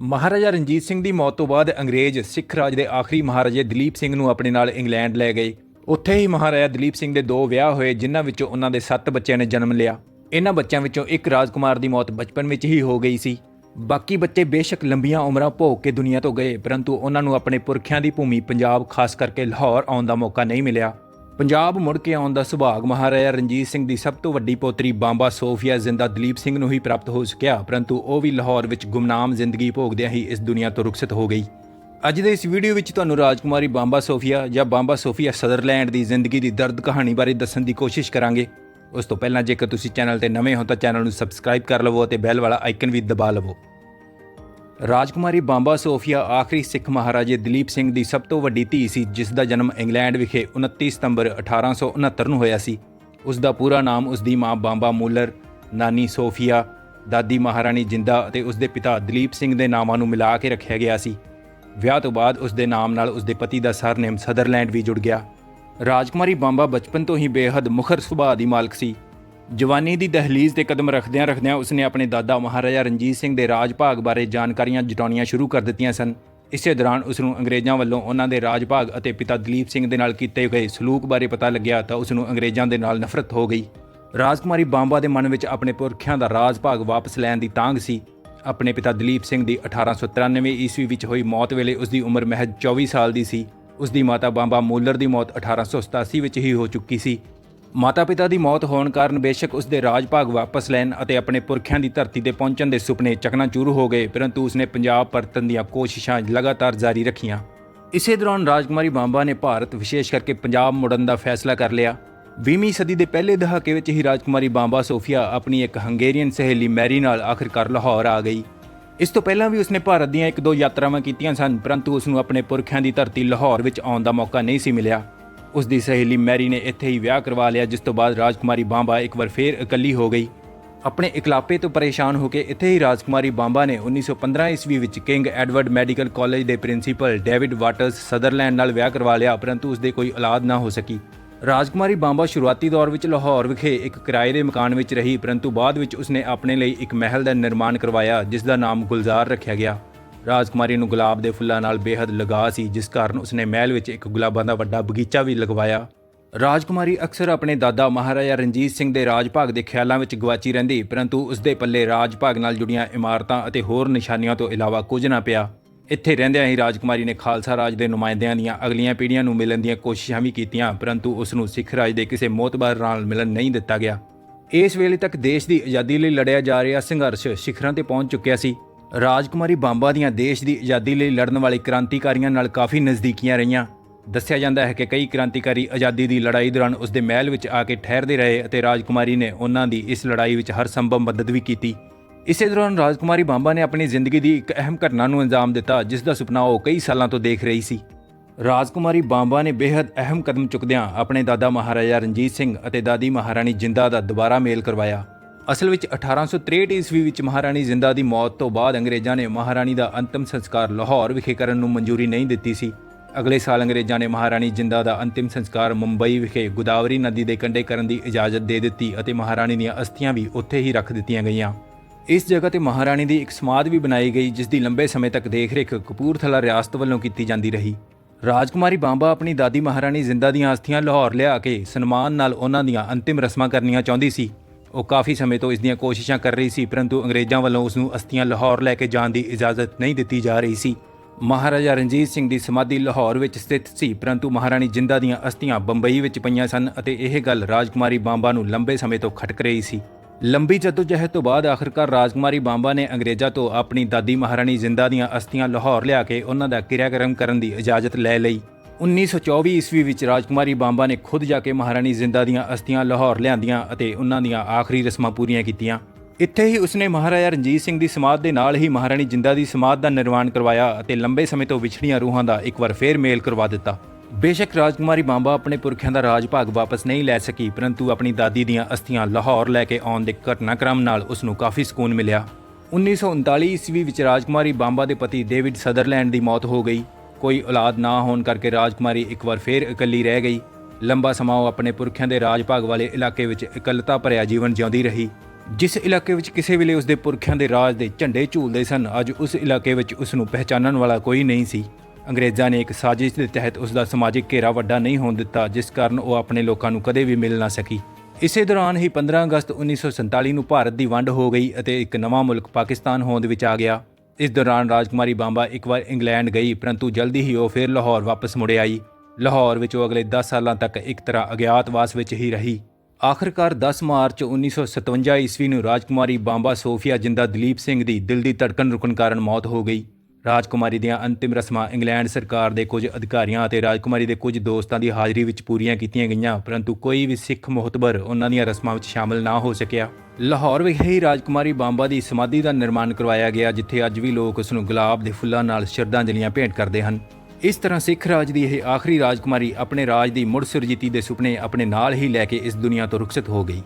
ਮਹਾਰਾਜਾ ਰਣਜੀਤ ਸਿੰਘ ਦੀ ਮੌਤ ਤੋਂ ਬਾਅਦ ਅੰਗਰੇਜ਼ ਸਿੱਖ ਰਾਜ ਦੇ ਆਖਰੀ ਮਹਾਰਾਜੇ ਦਲੀਪ ਸਿੰਘ ਨੂੰ ਆਪਣੇ ਨਾਲ ਇੰਗਲੈਂਡ ਲੈ ਗਏ। ਉੱਥੇ ਹੀ ਮਹਾਰਾਜਾ ਦਲੀਪ ਸਿੰਘ ਦੇ ਦੋ ਵਿਆਹ ਹੋਏ, ਜਿਨ੍ਹਾਂ ਵਿੱਚੋਂ ਉਹਨਾਂ ਦੇ 7 ਬੱਚਿਆਂ ਨੇ ਜਨਮ ਲਿਆ। ਇਹਨਾਂ ਬੱਚਿਆਂ ਵਿੱਚੋਂ ਇੱਕ ਰਾਜਕੁਮਾਰ ਦੀ ਮੌਤ ਬਚਪਨ ਵਿੱਚ ਹੀ ਹੋ ਗਈ ਸੀ। ਬਾਕੀ ਬੱਚੇ ਬੇਸ਼ੱਕ ਲੰਬੀਆਂ ਉਮਰਾਂ ਭੋਗ ਕੇ ਦੁਨੀਆ ਤੋਂ ਗਏ, ਪਰੰਤੂ ਉਹਨਾਂ ਨੂੰ ਆਪਣੇ ਪੁਰਖਿਆਂ ਦੀ ਭੂਮੀ ਪੰਜਾਬ ਖਾਸ ਕਰਕੇ ਲਾਹੌਰ ਆਉਣ ਦਾ ਮੌਕਾ ਨਹੀਂ ਮਿਲਿਆ। ਪੰਜਾਬ ਮੁੜ ਕੇ ਆਉਣ ਦਾ ਸੁਭਾਗ ਮਹਾਰਾਜਾ ਰਣਜੀਤ ਸਿੰਘ ਦੀ ਸਭ ਤੋਂ ਵੱਡੀ ਪੋਤਰੀ ਬਾਂਬਾ ਸੋਫੀਆ ਜ਼ਿੰਦਾ ਦਲੀਪ ਸਿੰਘ ਨੂੰ ਹੀ ਪ੍ਰਾਪਤ ਹੋ ਸਕਿਆ ਪਰੰਤੂ ਉਹ ਵੀ ਲਾਹੌਰ ਵਿੱਚ ਗੁੰਮਨਾਮ ਜ਼ਿੰਦਗੀ ਭੋਗਦਿਆਂ ਹੀ ਇਸ ਦੁਨੀਆ ਤੋਂ ਰੁਖਸਤ ਹੋ ਗਈ। ਅੱਜ ਦੇ ਇਸ ਵੀਡੀਓ ਵਿੱਚ ਤੁਹਾਨੂੰ ਰਾਜਕੁਮਾਰੀ ਬਾਂਬਾ ਸੋਫੀਆ ਜਾਂ ਬਾਂਬਾ ਸੋਫੀਆ ਸਦਰਲੈਂਡ ਦੀ ਜ਼ਿੰਦਗੀ ਦੀ ਦਰਦ ਕਹਾਣੀ ਬਾਰੇ ਦੱਸਣ ਦੀ ਕੋਸ਼ਿਸ਼ ਕਰਾਂਗੇ। ਉਸ ਤੋਂ ਪਹਿਲਾਂ ਜੇਕਰ ਤੁਸੀਂ ਚੈਨਲ ਤੇ ਨਵੇਂ ਹੋ ਤਾਂ ਚੈਨਲ ਨੂੰ ਸਬਸਕ੍ਰਾਈਬ ਕਰ ਲਵੋ ਅਤੇ ਬੈਲ ਵਾਲਾ ਆਈਕਨ ਵੀ ਦਬਾ ਲਵੋ। ਰਾਜਕੁਮਾਰੀ ਬਾਂਬਾ ਸੋਫੀਆ ਆਖਰੀ ਸਿੱਖ ਮਹਾਰਾਜੇ ਦਲੀਪ ਸਿੰਘ ਦੀ ਸਭ ਤੋਂ ਵੱਡੀ ਧੀ ਸੀ, ਜਿਸ ਦਾ ਜਨਮ ਇੰਗਲੈਂਡ ਵਿਖੇ 29 ਸਤੰਬਰ 1869 ਨੂੰ ਹੋਇਆ ਸੀ। ਉਸ ਦਾ ਪੂਰਾ ਨਾਮ ਉਸ ਦੀ ਮਾਂ ਬਾਂਬਾ ਮੂਲਰ, ਨਾਨੀ ਸੋਫੀਆ, ਦਾਦੀ ਮਹਾਰਾਣੀ ਜਿੰਦਾ ਅਤੇ ਉਸ ਦੇ ਪਿਤਾ ਦਲੀਪ ਸਿੰਘ ਦੇ ਨਾਮਾਂ ਨੂੰ ਮਿਲਾ ਕੇ ਰੱਖਿਆ ਗਿਆ ਸੀ। ਵਿਆਹ ਤੋਂ ਬਾਅਦ ਉਸ ਦੇ ਨਾਮ ਨਾਲ ਉਸ ਦੇ ਪਤੀ ਦਾ ਸਰਨੇਮ ਸਦਰਲੈਂਡ ਵੀ ਜੁੜ ਗਿਆ। ਰਾਜਕੁਮਾਰੀ ਬਾਂਬਾ ਬਚਪਨ ਤੋਂ ਹੀ ਬੇਹੱਦ ਮੁਖਰ ਸੁਭਾਅ ਦੀ ਮਾਲਕ ਸੀ। ਜਵਾਨੀ ਦੀ ਦਹਲੀਜ਼ ਤੇ ਕਦਮ ਰੱਖਦਿਆਂ ਰੱਖਦਿਆਂ ਉਸਨੇ ਆਪਣੇ ਦਾਦਾ ਮਹਾਰਾਜਾ ਰਣਜੀਤ ਸਿੰਘ ਦੇ ਰਾਜ ਭਾਗ ਬਾਰੇ ਜਾਣਕਾਰੀਆਂ ਜਟਾਉਣੀਆਂ ਸ਼ੁਰੂ ਕਰ ਦਿੱਤੀਆਂ ਸਨ। ਇਸੇ ਦੌਰਾਨ ਉਸ ਨੂੰ ਅੰਗਰੇਜ਼ਾਂ ਵੱਲੋਂ ਉਹਨਾਂ ਦੇ ਰਾਜ ਭਾਗ ਅਤੇ ਪਿਤਾ ਦਲੀਪ ਸਿੰਘ ਦੇ ਨਾਲ ਕੀਤੇ ਗਏ ਸਲੂਕ ਬਾਰੇ ਪਤਾ ਲੱਗਿਆ ਤਾਂ ਉਸ ਨੂੰ ਅੰਗਰੇਜ਼ਾਂ ਦੇ ਨਾਲ ਨਫ਼ਰਤ ਹੋ ਗਈ। ਰਾਜਕੁਮਾਰੀ ਬਾਂਬਾ ਦੇ ਮਨ ਵਿੱਚ ਆਪਣੇ ਪੁਰਖਿਆਂ ਦਾ ਰਾਜ ਭਾਗ ਵਾਪਸ ਲੈਣ ਦੀ ਤਾਂਘ ਸੀ। ਆਪਣੇ ਪਿਤਾ ਦਲੀਪ ਸਿੰਘ ਦੀ 1893 ਈਸਵੀ ਵਿੱਚ ਹੋਈ ਮੌਤ ਵੇਲੇ ਉਸ ਦੀ ਉਮਰ ਮਹਿਜ 24 ਸਾਲ ਦੀ ਸੀ। ਉਸ ਦੀ ਮਾਤਾ ਬਾਂਬਾ ਮੂਲਰ ਦੀ ਮੌਤ 1887 ਵਿੱਚ ਹੀ ਹੋ ਚੁੱਕੀ ਸੀ। ਮਾਤਾ-ਪਿਤਾ ਦੀ ਮੌਤ ਹੋਣ ਕਾਰਨ ਬੇਸ਼ੱਕ ਉਸ ਦੇ ਰਾਜ ਭਾਗ ਵਾਪਸ ਲੈਣ ਅਤੇ ਆਪਣੇ ਪੁਰਖਿਆਂ ਦੀ ਧਰਤੀ ਤੇ ਪਹੁੰਚਣ ਦੇ ਸੁਪਨੇ ਚਕਨਾਚੂਰ ਹੋ ਗਏ, ਪਰੰਤੂ ਉਸਨੇ ਪੰਜਾਬ ਪਰਤਣ ਦੀਆਂ ਕੋਸ਼ਿਸ਼ਾਂ ਲਗਾਤਾਰ ਜਾਰੀ ਰੱਖੀਆਂ। ਇਸੇ ਦੌਰਾਨ ਰਾਜਕੁਮਾਰੀ ਬਾਂਬਾ ਨੇ ਭਾਰਤ, ਵਿਸ਼ੇਸ਼ ਕਰਕੇ ਪੰਜਾਬ ਮੁੜਨ ਦਾ ਫੈਸਲਾ ਕਰ ਲਿਆ। 20ਵੀਂ ਸਦੀ ਦੇ ਪਹਿਲੇ ਦਹਾਕੇ ਵਿੱਚ ਹੀ ਰਾਜਕੁਮਾਰੀ ਬਾਂਬਾ ਸੋਫੀਆ ਆਪਣੀ ਇੱਕ ਹੰਗੇਰੀਅਨ ਸਹੇਲੀ ਮੈਰੀ ਨਾਲ ਆਖਿਰਕਾਰ ਲਾਹੌਰ ਆ ਗਈ। ਇਸ ਤੋਂ ਪਹਿਲਾਂ ਵੀ ਉਸਨੇ ਭਾਰਤ ਦੀਆਂ ਇੱਕ ਦੋ ਯਾਤਰਾਵਾਂ ਕੀਤੀਆਂ ਸਨ, ਪਰੰਤੂ ਉਸ ਨੂੰ ਆਪਣੇ ਪੁਰਖਿਆਂ ਦੀ ਧਰਤੀ ਲਾਹੌਰ ਵਿੱਚ ਆਉਣ ਦਾ ਮੌਕਾ ਨਹੀਂ ਸੀ ਮਿਲਿਆ। ਉਸ ਦੀ ਸਹੇਲੀ ਮੈਰੀ ਨੇ ਇੱਥੇ ਹੀ ਵਿਆਹ ਕਰਵਾ ਲਿਆ, ਜਿਸ ਤੋਂ ਬਾਅਦ ਰਾਜਕੁਮਾਰੀ ਬਾਂਬਾ ਇੱਕ ਵਾਰ ਫੇਰ ਇਕੱਲੀ ਹੋ ਗਈ। ਆਪਣੇ ਇਕਲਾਪੇ ਤੋਂ ਪਰੇਸ਼ਾਨ ਹੋ ਕੇ ਇੱਥੇ ਹੀ ਰਾਜਕੁਮਾਰੀ ਬਾਂਬਾ ਨੇ 1915 ਈਸਵੀ ਵਿੱਚ ਕਿੰਗ ਐਡਵਰਡ ਮੈਡੀਕਲ ਕਾਲਜ ਦੇ ਪ੍ਰਿੰਸੀਪਲ ਡੇਵਿਡ ਵਾਟਰਸ ਸਦਰਲੈਂਡ ਨਾਲ ਵਿਆਹ ਕਰਵਾ ਲਿਆ, ਪਰੰਤੂ ਉਸ ਦੇ ਕੋਈ ਔਲਾਦ ਨਾ ਹੋ ਸਕੀ। ਰਾਜਕੁਮਾਰੀ ਬਾਂਬਾ ਸ਼ੁਰੂਆਤੀ ਦੌਰ ਵਿੱਚ ਲਾਹੌਰ ਵਿਖੇ ਇੱਕ ਕਿਰਾਏ ਦੇ ਮਕਾਨ ਵਿੱਚ ਰਹੀ, ਪਰੰਤੂ ਬਾਅਦ ਵਿੱਚ ਉਸਨੇ ਆਪਣੇ ਲਈ ਇੱਕ ਮਹਿਲ ਦਾ ਨਿਰਮਾਣ ਕਰਵਾਇਆ, ਜਿਸ ਦਾ ਨਾਮ ਗੁਲਜ਼ਾਰ ਰੱਖਿਆ ਗਿਆ। ਰਾਜਕੁਮਾਰੀ ਨੂੰ ਗੁਲਾਬ ਦੇ ਫੁੱਲਾਂ ਨਾਲ ਬੇਹੱਦ ਲਗਾ ਸੀ, ਜਿਸ ਕਾਰਨ ਉਸਨੇ ਮਹਿਲ ਵਿੱਚ ਇੱਕ ਗੁਲਾਬਾਂ ਦਾ ਵੱਡਾ ਬਗੀਚਾ ਵੀ ਲਗਵਾਇਆ। ਰਾਜਕੁਮਾਰੀ ਅਕਸਰ ਆਪਣੇ ਦਾਦਾ ਮਹਾਰਾਜਾ ਰਣਜੀਤ ਸਿੰਘ ਦੇ ਰਾਜ ਭਾਗ ਦੇ ਖਿਆਲਾਂ ਵਿੱਚ ਗਵਾਚੀ ਰਹਿੰਦੀ, ਪਰੰਤੂ ਉਸਦੇ ਪੱਲੇ ਰਾਜ ਭਾਗ ਨਾਲ ਜੁੜੀਆਂ ਇਮਾਰਤਾਂ ਅਤੇ ਹੋਰ ਨਿਸ਼ਾਨੀਆਂ ਤੋਂ ਇਲਾਵਾ ਕੁਝ ਨਾ ਪਿਆ। ਇੱਥੇ ਰਹਿੰਦਿਆਂ ਹੀ ਰਾਜਕੁਮਾਰੀ ਨੇ ਖਾਲਸਾ ਰਾਜ ਦੇ ਨੁਮਾਇੰਦਿਆਂ ਦੀਆਂ ਅਗਲੀਆਂ ਪੀੜ੍ਹੀਆਂ ਨੂੰ ਮਿਲਣ ਦੀਆਂ ਕੋਸ਼ਿਸ਼ਾਂ ਵੀ ਕੀਤੀਆਂ, ਪਰੰਤੂ ਉਸ ਨੂੰ ਸਿੱਖ ਰਾਜ ਦੇ ਕਿਸੇ ਮੋਤਬਾਰ ਨਾਲ ਮਿਲਣ ਨਹੀਂ ਦਿੱਤਾ ਗਿਆ। ਇਸ ਵੇਲੇ ਤੱਕ ਦੇਸ਼ ਦੀ ਆਜ਼ਾਦੀ ਲਈ ਲੜਿਆ ਜਾ ਰਿਹਾ ਸੰਘਰਸ਼ ਸਿਖਰਾਂ ਤੇ ਪਹੁੰਚ ਚੁੱਕਿਆ ਸੀ। ਰਾਜਕੁਮਾਰੀ ਬਾਂਬਾ ਦੀਆਂ ਦੇਸ਼ ਦੀ ਆਜ਼ਾਦੀ ਲਈ ਲੜਨ ਵਾਲੇ ਕ੍ਰਾਂਤੀਕਾਰੀਆਂ ਨਾਲ ਕਾਫੀ ਨਜ਼ਦੀਕੀਆਂ ਰਹੀਆਂ। ਦੱਸਿਆ ਜਾਂਦਾ ਹੈ ਕਿ ਕਈ ਕ੍ਰਾਂਤੀਕਾਰੀ ਆਜ਼ਾਦੀ ਦੀ ਲੜਾਈ ਦੌਰਾਨ ਉਸ ਦੇ ਮਹਿਲ ਵਿੱਚ ਆ ਕੇ ਠਹਿਰਦੇ ਰਹੇ ਅਤੇ ਰਾਜਕੁਮਾਰੀ ਨੇ ਉਹਨਾਂ ਦੀ ਇਸ ਲੜਾਈ ਵਿੱਚ ਹਰ ਸੰਭਵ ਮਦਦ ਵੀ ਕੀਤੀ। ਇਸੇ ਦੌਰਾਨ ਰਾਜਕੁਮਾਰੀ ਬਾਂਬਾ ਨੇ ਆਪਣੀ ਜ਼ਿੰਦਗੀ ਦੀ ਇੱਕ ਅਹਿਮ ਘਟਨਾ ਨੂੰ ਅੰਜਾਮ ਦਿੱਤਾ, ਜਿਸ ਦਾ ਸੁਪਨਾ ਉਹ ਕਈ ਸਾਲਾਂ ਤੋਂ ਦੇਖ ਰਹੀ ਸੀ। ਰਾਜਕੁਮਾਰੀ ਬਾਂਬਾ ਨੇ ਬੇहद ਅਹਿਮ ਕਦਮ ਚੁੱਕਦਿਆਂ ਆਪਣੇ ਦਾਦਾ ਮਹਾਰਾਜਾ ਰਣਜੀਤ ਸਿੰਘ ਅਤੇ ਦਾਦੀ ਮਹਾਰਾਣੀ ਜਿੰਦਾ ਦਾ ਦੁਬਾਰਾ ਮੇਲ ਕਰਵਾਇਆ। ਅਸਲ ਵਿੱਚ 1863 ਈਸਵੀ ਵਿੱਚ ਮਹਾਰਾਣੀ ਜਿੰਦਾ ਦੀ ਮੌਤ ਤੋਂ ਬਾਅਦ ਅੰਗਰੇਜ਼ਾਂ ਨੇ ਮਹਾਰਾਣੀ ਦਾ ਅੰਤਿਮ ਸੰਸਕਾਰ ਲਾਹੌਰ ਵਿਖੇ ਕਰਨ ਨੂੰ ਮਨਜ਼ੂਰੀ ਨਹੀਂ ਦਿੱਤੀ ਸੀ। ਅਗਲੇ ਸਾਲ ਅੰਗਰੇਜ਼ਾਂ ਨੇ ਮਹਾਰਾਣੀ ਜਿੰਦਾ ਦਾ ਅੰਤਿਮ ਸੰਸਕਾਰ ਮੁੰਬਈ ਵਿਖੇ ਗੋਦਾਵਰੀ ਨਦੀ ਦੇ ਕੰਢੇ ਕਰਨ ਦੀ ਇਜਾਜ਼ਤ ਦੇ ਦਿੱਤੀ ਅਤੇ ਮਹਾਰਾਣੀ ਦੀਆਂ ਅਸਥੀਆਂ ਵੀ ਉੱਥੇ ਹੀ ਰੱਖ ਦਿੱਤੀਆਂ ਗਈਆਂ। ਇਸ ਜਗ੍ਹਾ ਤੇ ਮਹਾਰਾਣੀ ਦੀ ਇੱਕ ਸਮਾਧ ਵੀ ਬਣਾਈ ਗਈ, ਜਿਸ ਦੀ ਲੰਬੇ ਸਮੇਂ ਤੱਕ ਦੇਖਰੇਖ ਕਪੂਰਥਲਾ ਰਿਆਸਤ ਵੱਲੋਂ ਕੀਤੀ ਜਾਂਦੀ ਰਹੀ। ਰਾਜਕੁਮਾਰੀ ਬਾਂਬਾ ਆਪਣੀ ਦਾਦੀ ਮਹਾਰਾਣੀ ਜਿੰਦਾ ਦੀਆਂ ਅਸਥੀਆਂ ਲਾਹੌਰ ਲਿਆ ਕੇ ਸਨਮਾਨ ਨਾਲ ਉਹਨਾਂ ਦੀਆਂ ਅੰਤਿਮ ਰਸਮਾਂ ਕਰਨੀਆਂ ਚਾਹੁੰਦੀ ਸੀ। ਉਹ ਕਾਫੀ ਸਮੇਂ ਤੋਂ ਇਸ ਦੀਆਂ ਕੋਸ਼ਿਸ਼ਾਂ ਕਰ ਰਹੀ ਸੀ, ਪਰੰਤੂ ਅੰਗਰੇਜ਼ਾਂ ਵੱਲੋਂ ਉਸ ਨੂੰ ਅਸਥੀਆਂ ਲਾਹੌਰ ਲੈ ਕੇ ਜਾਣ ਦੀ ਇਜਾਜ਼ਤ ਨਹੀਂ ਦਿੱਤੀ ਜਾ ਰਹੀ ਸੀ। ਮਹਾਰਾਜਾ ਰਣਜੀਤ ਸਿੰਘ ਦੀ ਸਮਾਧੀ ਲਾਹੌਰ ਵਿੱਚ ਸਥਿਤ ਸੀ, ਪਰੰਤੂ ਮਹਾਰਾਣੀ ਜਿੰਦਾ ਦੀਆਂ ਅਸਥੀਆਂ ਬੰਬਈ ਵਿੱਚ ਪਈਆਂ ਸਨ ਅਤੇ ਇਹ ਗੱਲ ਰਾਜਕੁਮਾਰੀ ਬਾਂਬਾ ਨੂੰ ਲੰਬੇ ਸਮੇਂ ਤੋਂ ਖਟਕ ਰਹੀ ਸੀ। ਲੰਬੀ ਜਦੋਜਹਿਦ ਤੋਂ ਬਾਅਦ ਆਖਰਕਾਰ ਰਾਜਕੁਮਾਰੀ ਬਾਂਬਾ ਨੇ ਅੰਗਰੇਜ਼ਾਂ ਤੋਂ ਆਪਣੀ ਦਾਦੀ ਮਹਾਰਾਣੀ ਜਿੰਦਾ ਦੀਆਂ ਅਸਥੀਆਂ ਲਾਹੌਰ ਲਿਆ ਕੇ ਉਹਨਾਂ ਦਾ ਕਿਰਿਆਕਰਮ ਕਰਨ ਦੀ ਇਜਾਜ਼ਤ ਲੈ ਲਈ। 1924 ਈਸਵੀ ਵਿੱਚ ਰਾਜਕੁਮਾਰੀ ਬਾਂਬਾ ਨੇ ਖੁਦ ਜਾ ਕੇ ਮਹਾਰਾਣੀ ਜਿੰਦਾ ਦੀਆਂ ਅਸਥੀਆਂ ਲਾਹੌਰ ਲਿਆਂਦੀਆਂ ਅਤੇ ਉਹਨਾਂ ਦੀਆਂ ਆਖਰੀ ਰਸਮਾਂ ਪੂਰੀਆਂ ਕੀਤੀਆਂ। ਇੱਥੇ ਹੀ ਉਸਨੇ ਮਹਾਰਾਜਾ ਰਣਜੀਤ ਸਿੰਘ ਦੀ ਸਮਾਧ ਦੇ ਨਾਲ ਹੀ ਮਹਾਰਾਣੀ ਜਿੰਦਾ ਦੀ ਸਮਾਧ ਦਾ ਨਿਰਮਾਣ ਕਰਵਾਇਆ ਅਤੇ ਲੰਬੇ ਸਮੇਂ ਤੋਂ ਵਿਛੜੀਆਂ ਰੂਹਾਂ ਦਾ ਇੱਕ ਵਾਰ ਫੇਰ ਮੇਲ ਕਰਵਾ ਦਿੱਤਾ। ਬੇਸ਼ੱਕ ਰਾਜਕੁਮਾਰੀ ਬਾਂਬਾ ਆਪਣੇ ਪੁਰਖਿਆਂ ਦਾ ਰਾਜ ਭਾਗ ਵਾਪਸ ਨਹੀਂ ਲੈ ਸਕੀ, ਪਰੰਤੂ ਆਪਣੀ ਦਾਦੀ ਦੀਆਂ ਅਸਥੀਆਂ ਲਾਹੌਰ ਲੈ ਕੇ ਆਉਣ ਦੇ ਘਟਨਾਕ੍ਰਮ ਨਾਲ ਉਸ ਨੂੰ ਕਾਫੀ ਸਕੂਨ ਮਿਲਿਆ। 1939 ਈਸਵੀ ਵਿੱਚ ਰਾਜਕੁਮਾਰੀ ਬਾਂਬਾ ਦੇ ਪਤੀ ਡੇਵਿਡ ਸਦਰਲੈਂਡ ਦੀ ਮੌਤ ਹੋ ਗਈ। ਕੋਈ ਔਲਾਦ ਨਾ ਹੋਣ ਕਰਕੇ ਰਾਜਕੁਮਾਰੀ ਇੱਕ ਵਾਰ ਫੇਰ ਇਕੱਲੀ ਰਹਿ ਗਈ। ਲੰਬਾ ਸਮਾਂ ਉਹ ਆਪਣੇ ਪੁਰਖਿਆਂ ਦੇ ਰਾਜ ਭਾਗ ਵਾਲੇ ਇਲਾਕੇ ਵਿੱਚ ਇਕੱਲਤਾ ਭਰਿਆ ਜੀਵਨ ਜਿਉਂਦੀ ਰਹੀ। ਜਿਸ ਇਲਾਕੇ ਵਿੱਚ ਕਿਸੇ ਵੇਲੇ ਉਸਦੇ ਪੁਰਖਿਆਂ ਦੇ ਰਾਜ ਦੇ ਝੰਡੇ ਝੂਲਦੇ ਸਨ, ਅੱਜ ਉਸ ਇਲਾਕੇ ਵਿੱਚ ਉਸ ਨੂੰ ਪਹਿਚਾਨਣ ਵਾਲਾ ਕੋਈ ਨਹੀਂ ਸੀ। ਅੰਗਰੇਜ਼ਾਂ ਨੇ ਇੱਕ ਸਾਜ਼ਿਸ਼ ਦੇ ਤਹਿਤ ਉਸ ਦਾ ਸਮਾਜਿਕ ਘੇਰਾ ਵੱਡਾ ਨਹੀਂ ਹੋਣ ਦਿੱਤਾ, ਜਿਸ ਕਾਰਨ ਉਹ ਆਪਣੇ ਲੋਕਾਂ ਨੂੰ ਕਦੇ ਵੀ ਮਿਲ ਨਾ ਸਕੀ। ਇਸੇ ਦੌਰਾਨ ਹੀ 15 ਅਗਸਤ 1947 ਨੂੰ ਭਾਰਤ ਦੀ ਵੰਡ ਹੋ ਗਈ ਅਤੇ ਇੱਕ ਨਵਾਂ ਮੁਲਕ ਪਾਕਿਸਤਾਨ ਹੋਂਦ ਵਿੱਚ ਆ ਗਿਆ। ਇਸ ਦੌਰਾਨ ਰਾਜਕੁਮਾਰੀ ਬਾਂਬਾ ਇੱਕ ਵਾਰ ਇੰਗਲੈਂਡ ਗਈ, ਪਰੰਤੂ ਜਲਦੀ ਹੀ ਉਹ ਫਿਰ ਲਾਹੌਰ ਵਾਪਸ ਮੁੜ ਆਈ। ਲਾਹੌਰ ਵਿੱਚ ਉਹ ਅਗਲੇ 10 ਸਾਲਾਂ ਤੱਕ ਇੱਕ ਤਰ੍ਹਾਂ ਅਗਿਆਤਵਾਸ ਵਿੱਚ ਹੀ ਰਹੀ। ਆਖਰਕਾਰ 10 ਮਾਰਚ 1957 ਈਸਵੀ ਨੂੰ ਰਾਜਕੁਮਾਰੀ ਬਾਂਬਾ ਸੋਫੀਆ ਜਿੰਦਾ ਦਲੀਪ ਸਿੰਘ ਦੀ ਦਿਲ ਦੀ ਧੜਕਣ ਰੁਕਣ ਕਾਰਨ ਮੌਤ ਹੋ ਗਈ। ਰਾਜਕੁਮਾਰੀ ਦੀਆਂ ਅੰਤਿਮ ਰਸਮਾਂ ਇੰਗਲੈਂਡ ਸਰਕਾਰ ਦੇ ਕੁਝ ਅਧਿਕਾਰੀਆਂ ਅਤੇ ਰਾਜਕੁਮਾਰੀ ਦੇ ਕੁਝ ਦੋਸਤਾਂ ਦੀ ਹਾਜ਼ਰੀ ਵਿੱਚ ਪੂਰੀਆਂ ਕੀਤੀਆਂ ਗਈਆਂ, ਪਰੰਤੂ ਕੋਈ ਵੀ ਸਿੱਖ ਮੁਹਤਬਰ ਉਹਨਾਂ ਦੀਆਂ ਰਸਮਾਂ ਵਿੱਚ ਸ਼ਾਮਲ ਨਾ ਹੋ ਸਕਿਆ। ਲਾਹੌਰ ਵਿਖੇ ਹੀ ਰਾਜਕੁਮਾਰੀ ਬਾਂਬਾ ਦੀ ਸਮਾਧੀ ਦਾ ਨਿਰਮਾਣ ਕਰਵਾਇਆ ਗਿਆ, ਜਿੱਥੇ ਅੱਜ ਵੀ ਲੋਕ ਉਸ ਨੂੰ ਗੁਲਾਬ ਦੇ ਫੁੱਲਾਂ ਨਾਲ ਸ਼ਰਧਾਂਜਲੀਆਂ ਭੇਂਟ ਕਰਦੇ ਹਨ। ਇਸ ਤਰ੍ਹਾਂ ਸਿੱਖ ਰਾਜ ਦੀ ਇਹ ਆਖਰੀ ਰਾਜਕੁਮਾਰੀ ਆਪਣੇ ਰਾਜ ਦੀ ਮੁੜ ਸੁਰਜੀਤੀ ਦੇ ਸੁਪਨੇ ਆਪਣੇ ਨਾਲ ਹੀ ਲੈ ਕੇ ਇਸ ਦੁਨੀਆ ਤੋਂ ਰੁਖਸਤ ਹੋ ਗਈ।